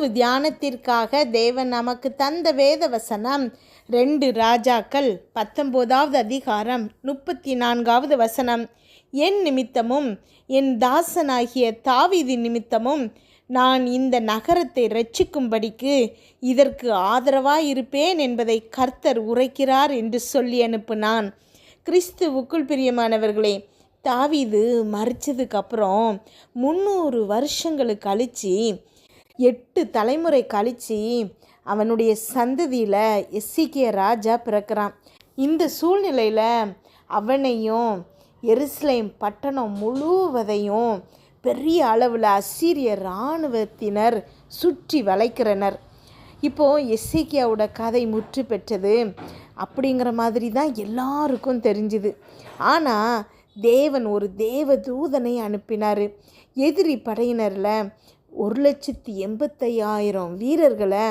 இரவு தியானத்திற்காக தேவன் நமக்கு தந்த வேத வசனம் ரெண்டு ராஜாக்கள் பத்தொம்போதாவது அதிகாரம் முப்பத்தி நான்காவது வசனம். என் நிமித்தமும் என் தாசனாகிய தாவிதி நிமித்தமும் நான் இந்த நகரத்தை ரட்சிக்கும்படிக்கு இதற்கு ஆதரவாயிருப்பேன் என்பதை கர்த்தர் உரைக்கிறார் என்று சொல்லி அனுப்புனான். கிறிஸ்துவுக்குள் பிரியமானவர்களே தாவிது மறிச்சதுக்கப்புறம் முந்நூறு வருஷங்களுக்கு கழிச்சு எட்டு தலைமுறை கழித்து அவனுடைய சந்ததியில் எஸ்சிக்கிய ராஜா பிறக்கிறான். இந்த சூழ்நிலையில் அவனையும் எருசலேம் பட்டணம் முழுவதையும் பெரிய அளவில் அசீரிய இராணுவத்தினர் சுற்றி வளைக்கிறனர். இப்போது எஸ்சிக்கியாவோட கதை முற்று பெற்றது அப்படிங்கிற மாதிரி தான் எல்லாருக்கும் தெரிஞ்சுது. ஆனால் தேவன் ஒரு தேவ தூதனை அனுப்பினார். எதிரி படையினரில் ஒரு லட்சத்தி எண்பத்தையாயிரம் வீரர்களை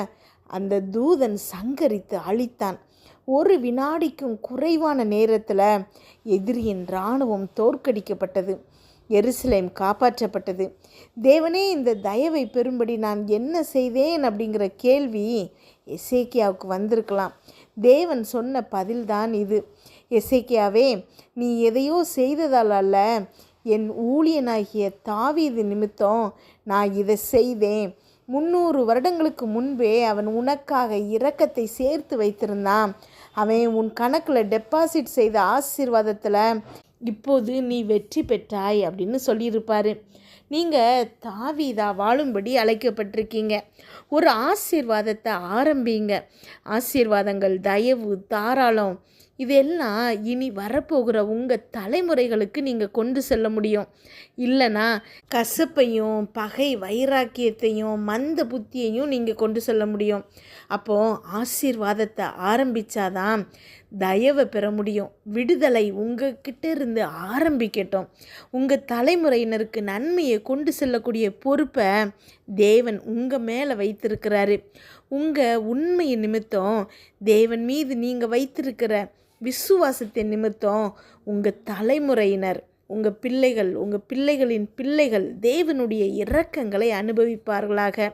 அந்த தூதன் சங்கரித்து அழித்தான். ஒரு வினாடிக்கும் குறைவான நேரத்தில் எதிரியின் இராணுவம் தோற்கடிக்கப்பட்டது. எருசலேம் காப்பாற்றப்பட்டது. தேவனே இந்த தயவை பெறும்படி நான் என்ன செய்தேன் அப்படிங்கிற கேள்வி எசேக்கியாவுக்கு வந்திருக்கலாம். தேவன் சொன்ன பதில்தான் இது. எசேக்கியாவே நீ எதையோ செய்ததால் அல்ல என் ஊழியனாகிய தாவீது நிமித்தம் நான் இதை செய்தேன். முந்நூறு வருடங்களுக்கு முன்பே அவன் உனக்காக இரக்கத்தை சேர்த்து வைத்திருந்தான். அவன் உன் கணக்கில் டெபாசிட் செய்த ஆசீர்வாதத்தில் இப்போது நீ வெற்றி பெற்றாய் அப்படின்னு சொல்லியிருப்பார். நீங்கள் தாவீதா வாழும்படி அழைக்கப்பட்டிருக்கீங்க. ஒரு ஆசீர்வாதத்தை ஆரம்பிங்க. ஆசீர்வாதங்கள் தயவு தாராளம். இதெல்லாம் இனி வரப்போகிற உங்கள் தலைமுறைகளுக்கு நீங்கள் கொண்டு செல்ல முடியும். இல்லைனா கசப்பையும் பகை வைராக்கியத்தையும் மந்த புத்தியையும் நீங்கள் கொண்டு செல்ல முடியும். அப்போது ஆசீர்வாதத்தை ஆரம்பித்தாதான் தயவை பெற முடியும். விடுதலை உங்ககிட்ட இருந்து ஆரம்பிக்கட்டும். உங்கள் தலைமுறையினருக்கு நன்மையை கொண்டு செல்லக்கூடிய பொறுப்பை தேவன் உங்கள் மேலே வைத்திருக்கிறாரு. உங்கள் உண்மையை நிமித்தம் தேவன் மீது நீங்கள் வைத்திருக்கிற விசுவாசத்தின் நிமித்தம் உங்கள் தலைமுறையினர் உங்கள் பிள்ளைகள் உங்கள் பிள்ளைகளின் பிள்ளைகள் தேவனுடைய இரக்கங்களை அனுபவிப்பார்களாக.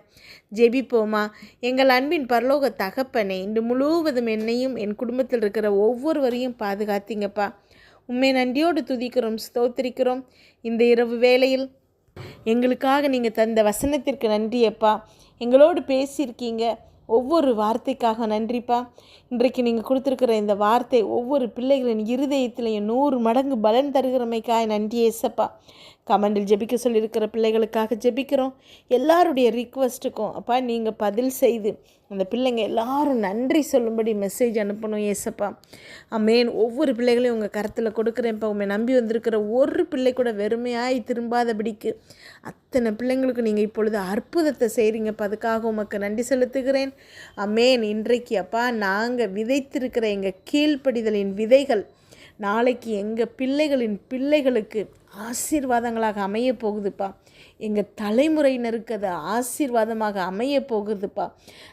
ஜெபிப்போமா? எங்கள் அன்பின் பரலோக தகப்பனே இன்று முழுவதும் என்னையும் என் குடும்பத்தில் இருக்கிற ஒவ்வொருவரையும் பாதுகாத்தீங்கப்பா. உண்மை நன்றியோடு துதிக்கிறோம் ஸ்தோத்திரிக்கிறோம். இந்த இரவு வேளையில் எங்களுக்காக நீங்கள் தந்த வசனத்திற்கு நன்றியப்பா. எங்களோடு பேசியிருக்கீங்க. ஒவ்வொரு வார்த்தைக்காக நன்றிப்பா. இன்றைக்கு நீங்கள் கொடுத்துருக்கிற இந்த வார்த்தை ஒவ்வொரு பிள்ளைகளின் இருதயத்திலையும் நூறு மடங்கு பலன் தருகிறமைக்காய். நன்றி ஏசப்பா. கமெண்டில் ஜெபிக்க சொல்லியிருக்கிற பிள்ளைகளுக்காக ஜெபிக்கிறோம். எல்லாருடைய ரிக்வஸ்ட்டுக்கும் அப்பா நீங்கள் பதில் செய்து அந்த பிள்ளைங்க எல்லாரும் நன்றி சொல்லும்படி மெசேஜ் அனுப்பணும் ஏசப்பா. அமேன் ஒவ்வொரு பிள்ளைகளையும் உங்கள் கருத்தில் கொடுக்குறேன்ப்பா. உண்மை நம்பி வந்திருக்கிற ஒரு பிள்ளை கூட வெறுமையாய் திரும்பாதபடிக்கு அத்தனை பிள்ளைங்களுக்கு நீங்கள் இப்பொழுது அற்புதத்தை செய்கிறீங்கப்பா அதுக்காக உமக்கு நன்றி செலுத்துகிறேன். அம்மேன் இன்றைக்கு அப்பா நாங்கள் விதைத்திருக்கிற எங்கள் கீழ்ப்படிதலின் விதைகள் நாளைக்கு எங்கள் பிள்ளைகளின் பிள்ளைகளுக்கு ஆசீர்வாதங்களாக அமைய போகுதுப்பா. எங்கள் தலைமுறையினருக்கு அது ஆசீர்வாதமாக அமைய போகுதுப்பா.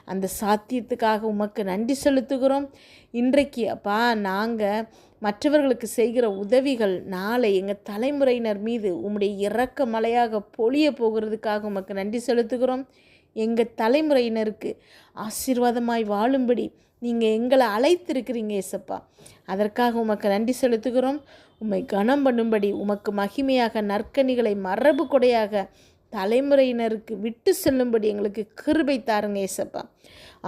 அந்த சாத்தியத்துக்காக உமக்கு நன்றி செலுத்துகிறோம். இன்றைக்கு அப்பா நாங்கள் மற்றவர்களுக்கு செய்கிற உதவிகள் நாளை எங்கள் தலைமுறையினர் மீது உம்முடைய இறக்க மலையாக பொழிய போகிறதுக்காக உமக்கு நன்றி செலுத்துகிறோம். எங்கள் தலைமுறையினருக்கு ஆசீர்வாதமாய் வாழும்படி நீங்கள் எங்களை அழைத்திருக்கிறீங்க ஏசப்பா அதற்காக உமக்கு நன்றி செலுத்துகிறோம். உம்மை கனம் பண்ணும்படி உமக்கு மகிமையாக நற்கனிகளை மரபு கொடையாக தலைமுறையினருக்கு விட்டு செல்லும்படி எங்களுக்கு கிருபை தாருங்க ஏசப்பா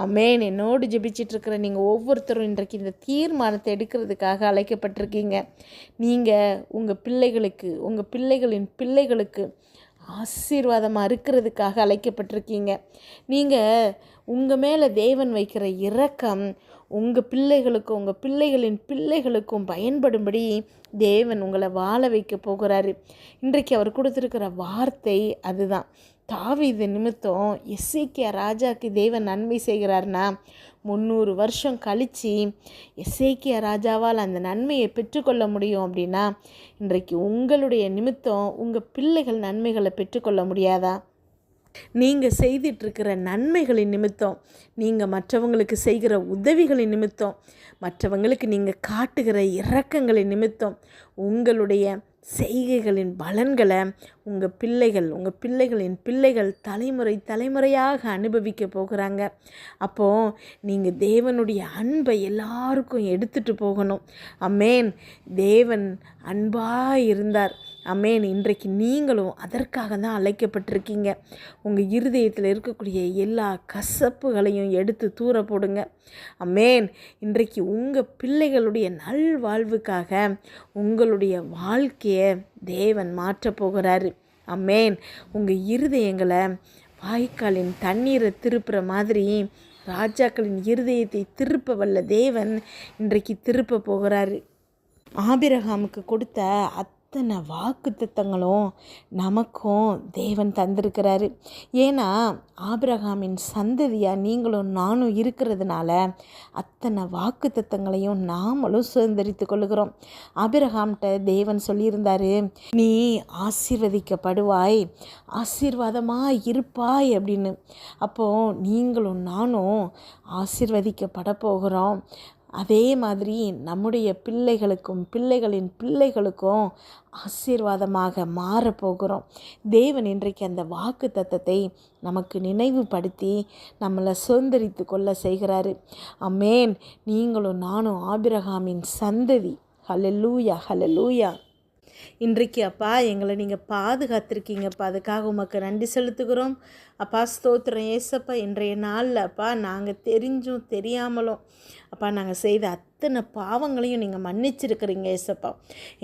அமேன் என்னோடு ஜெபிச்சிட்ருக்கிற நீங்கள் ஒவ்வொருத்தரும் இன்றைக்கு இந்த தீர்மானத்தை எடுக்கிறதுக்காக அழைக்கப்பட்டிருக்கீங்க. நீங்கள் உங்கள் பிள்ளைகளுக்கு உங்கள் பிள்ளைகளின் பிள்ளைகளுக்கு ஆசீர்வாதமாக இருக்கிறதுக்காக அழைக்கப்பட்டிருக்கீங்க. நீங்கள் உங்கள் மேலே தேவன் வைக்கிற இரக்கம் உங்கள் பிள்ளைகளுக்கும் உங்கள் பிள்ளைகளின் பிள்ளைகளுக்கும் பயன்படும்படி தேவன் உங்களை வாழ வைக்க போகிறாரு. இன்றைக்கு அவர் கொடுத்துருக்கிற வார்த்தை அதுதான். தாவீது நிமித்தம் எஸ்ஏகே ராஜாக்கு தேவன் நன்மை செய்கிறார்னா? முந்நூறு வருஷம் கழித்து எஸ்ஏகே ராஜாவால் அந்த நன்மையை பெற்றுக்கொள்ள முடியும் அப்படின்னா இன்றைக்கு உங்களுடைய நிமித்தம் உங்கள் பிள்ளைகள் நன்மைகளை பெற்றுக்கொள்ள முடியாதா? நீங்கள் செய்துட்ருக்கிற நன்மைகளின் நிமித்தம் நீங்கள் மற்றவங்களுக்கு செய்கிற உதவிகளின் நிமித்தம் மற்றவங்களுக்கு நீங்கள் காட்டுகிற இரக்கங்களின் நிமித்தம் உங்களுடைய செய்கைகளின் பலன்களை உங்கள் பிள்ளைகள் உங்கள் பிள்ளைகளின் பிள்ளைகள் தலைமுறை தலைமுறையாக அனுபவிக்க போகிறாங்க. அப்போது நீங்கள் தேவனுடைய அன்பை எல்லாருக்கும் எடுத்துகிட்டு போகணும். அம்மேன் தேவன் அன்பாக இருந்தார் அமேன். இன்றைக்கு நீங்களும் அதற்காக தான் அழைக்கப்பட்டிருக்கீங்க. உங்கள் இருதயத்தில் இருக்கக்கூடிய எல்லா கசப்புகளையும் எடுத்து தூர போடுங்க. அமேன். இன்றைக்கு உங்கள் பிள்ளைகளுடைய நல்வாழ்வுக்காக உங்களுடைய வாழ்க்கையை தேவன் மாற்றப் போகிறாரு. அமேன். உங்கள் இருதயங்களை வாய்க்காலின் தண்ணீரை திருப்புற மாதிரி ராஜாக்களின் இருதயத்தை திருப்ப வல்ல தேவன் இன்றைக்கு திருப்ப போகிறாரு. ஆபிரகாமுக்கு கொடுத்த அத் அத்தனை வாக்கு திட்டங்களும் நமக்கும் தேவன் தந்திருக்கிறாரு. ஏன்னா ஆபிரகாமின் சந்ததியாக நீங்களும் நானும் இருக்கிறதுனால அத்தனை வாக்கு திட்டங்களையும் நாமளும் சுதந்திரித்து கொள்கிறோம் ஆபிரகாம்கிட்ட தேவன் சொல்லியிருந்தாரு நீ ஆசீர்வதிக்கப்படுவாய் ஆசீர்வாதமாக இருப்பாய் அப்படின்னு. அப்போது நீங்களும் நானும் ஆசீர்வதிக்கப்பட போகிறோம். அதே மாதிரி நம்முடைய பிள்ளைகளுக்கும் பிள்ளைகளின் பிள்ளைகளுக்கும் ஆசீர்வாதமாக மாறப்போகிறோம் தேவன் இன்றைக்கு அந்த வாக்கு தத்தத்தை நமக்கு நினைவுபடுத்தி நம்மளை சுதந்திரித்து கொள்ள செய்கிறாரு. அமேன் நீங்களும் நானும் ஆபிரகாமின் சந்ததி. ஹலலூயா ஹலலூயா இன்றைக்கு அப்பா எங்களை நீங்கள் பாதுகாத்திருக்கீங்கப்பா. அதுக்காக உமக்கு நன்றி செலுத்துகிறோம். அப்பா ஸ்தோத்திரம். ஏசப்பா இன்றைய நாளில் அப்பா நாங்கள் தெரிஞ்சும் தெரியாமலும் அப்பா நாங்கள் செய்த அத்தனை பாவங்களையும் நீங்கள் மன்னிச்சிருக்கிறீங்க ஏசப்பா.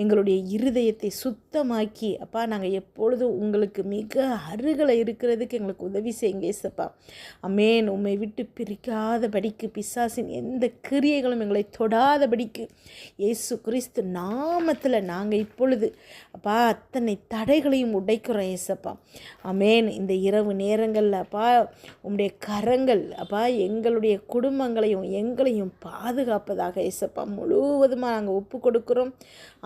எங்களுடைய இருதயத்தை சுத்தமாக்கி அப்பா நாங்கள் எப்பொழுதும் உங்களுக்கு மிக அருகில் இருக்கிறதுக்கு எங்களுக்கு உதவி செய்யுங்க ஏசப்பா. அமேன். உண்மை விட்டு பிரிக்காத படிக்கு பிசாசின் எந்த கிரியைகளும் எங்களை தொடாத படிக்கு ஏசு கிறிஸ்து நாமத்தில் நாங்கள் இப்பொழுது அப்பா அத்தனை தடைகளையும் உடைக்கிறோம் ஏசப்பா. அமேன். இந்த இரவு நேரங்களில் அப்பா உங்களுடைய கரங்கள் அப்பா எங்களுடைய குடும்பங்களையும் எங்களையும் பாதுகாப்பதாக இசப்பா முழுவதுமாக நாங்கள் ஒப்பு கொடுக்குறோம்.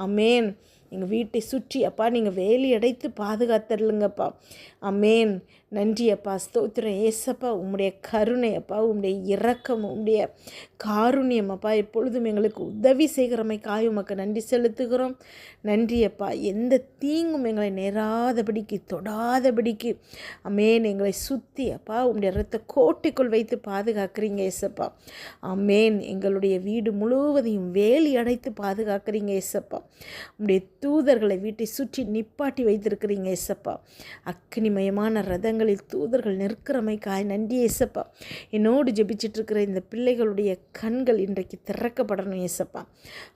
அமேன். எங்கள் வீட்டை சுற்றி அப்பா நீங்கள் வேலி அடைத்து பாதுகாத்துடலுங்கப்பா அமேன். நன்றி அப்பா ஸ்தோத்திரம். ஏசப்பா உம்முடைய கருணை அப்பா உம்முடைய இரக்கம் உம்முடைய காருண்யம் அப்பா எப்பொழுதும் எங்களுக்கு உதவி செய்கிறமைக்காக உமக்கு நன்றி செலுத்துகிறோம். நன்றி அப்பா எந்த தீங்கும் எங்களை நேராதபடிக்கு தொடாதபடிக்கு. அமேன். எங்களை சுற்றி அப்பா உம்முடைய ரத்த கோட்டைக்குள் வைத்து பாதுகாக்கிறீங்க ஏசப்பா. அமேன். எங்களுடைய வீடு முழுவதையும் வேலி அடைத்து பாதுகாக்கிறீங்க ஏசப்பா. உம்முடைய தூதர்களை வீட்டை சுற்றி நிப்பாட்டி வைத்திருக்கிறீங்க ஏசப்பா. அக்னிமயமான இடங்களில் தூதர்கள் நிற்கிறமைக்காய். நன்றி ஏசப்பா. என்னோடு ஜெபிச்சிட்டு இருக்கிற இந்த பிள்ளைகளுடைய கண்கள் இன்றைக்கு திறக்கப்படணும் ஏசப்பா.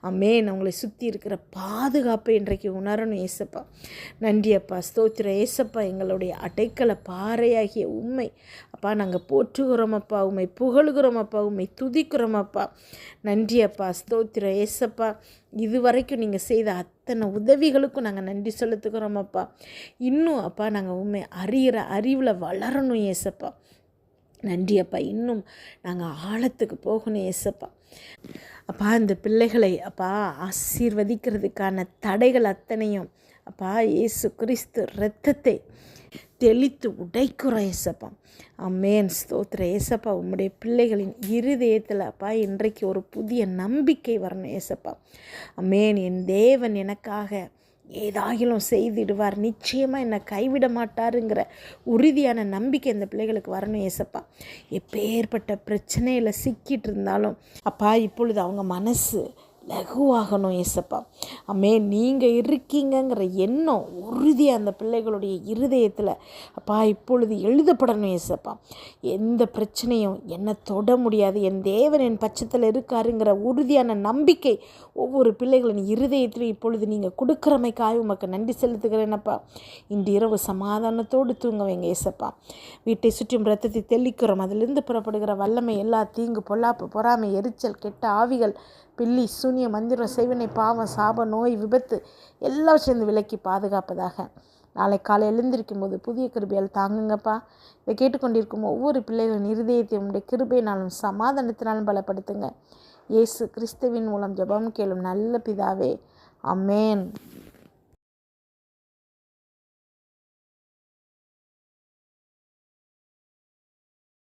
அமே அவங்களை சுற்றி இருக்கிற பாதுகாப்பை இன்றைக்கு உணரணும் ஏசப்பா. நன்றி அப்பா. ஸ்தோத்திர ஏசப்பா எங்களுடைய அடைக்கல பாறையாகிய உண்மை அப்பா நாங்கள் போற்றுகிறோம் அப்பா. உண்மை புகழுகிறோம் அப்பா. உண்மை துதிக்கிறோம் அப்பா. நன்றி அப்பா. ஸ்தோத்திர ஏசப்பா இது வரைக்கும் நீங்கள் செய்த அத்தனை உதவிகளுக்கும் நாங்கள் நன்றி செலுத்துக்கிறோம் அப்பா. இன்னும் அப்பா நாங்கள் உண்மை அறிகிற அறிவில் வளரணும் ஏசப்பா நன்றி அப்பா. இன்னும் நாங்கள் ஆழத்துக்கு போகணும் ஏசப்பா அப்பா இந்த பிள்ளைகளை அப்பா ஆசீர்வதிக்கிறதுக்கான தடைகள் அத்தனையும் அப்பா இயேசு கிறிஸ்து இரத்தத்தை தெளித்து உடைக்கிறோம் ஏசப்பா. அம்மேன் ஸ்தோத்திர. ஏசப்பா உம்முடைய பிள்ளைகளின் இருதயத்தில் அப்பா இன்றைக்கு ஒரு புதிய நம்பிக்கை வரணும் ஏசப்பா. அம்மேன் என் தேவன் எனக்காக ஏதாகிலும் செய்திடுவார். நிச்சயமாக என்னை கைவிட மாட்டாருங்கிற உறுதியான நம்பிக்கை இந்த பிள்ளைகளுக்கு வரணும் ஏசப்பா. எப்பேற்பட்ட பிரச்சனையில் சிக்கிட்டு இருந்தாலும் அப்பா இப்பொழுது அவங்க மனசு லகுவாகணும் ஏசப்பா அம்மே நீங்கள் இருக்கீங்கங்கிற எண்ணம் உறுதியாக அந்த பிள்ளைகளுடைய இருதயத்தில். அப்பா இப்பொழுது எழுதப்படணும் ஏசப்பா எந்த பிரச்சனையும் என்னை தொட முடியாது. என் தேவன் என் பட்சத்தில் இருக்காருங்கிற உறுதியான நம்பிக்கை ஒவ்வொரு பிள்ளைகளின் இருதயத்திலும் இப்பொழுது நீங்கள் கொடுக்குறமைக்காய் உமக்கு நன்றி செலுத்துகிறேனப்பா. இன்று இரவு சமாதானத்தோடு தூங்க வைங்க ஏசப்பா வீட்டை சுற்றியும் ரத்தத்தை தெளிக்கிறோம். அதிலிருந்து புறப்படுகிற வல்லமை எல்லா தீங்கு பொல்லாப்பு பொறாமை எரிச்சல் கெட்ட ஆவிகள் பில்லி சூனிய மந்திரம் செய்வனை பாவம் சாப நோய் விபத்து எல்லாம் சேர்ந்து விலக்கி பாதுகாப்பதாக. நாளை காலை எழுந்திருக்கும் போது புதிய கிருபையால் தாங்குங்கப்பா. இதை கேட்டுக்கொண்டிருக்கும் ஒவ்வொரு பிள்ளைகளின் இருதயத்தையும் உடைய கிருபையினாலும் சமாதானத்தினாலும் பலப்படுத்துங்க. இயேசு கிறிஸ்துவின் மூலம் ஜெபம் கேளும் நல்ல பிதாவே. அமேன்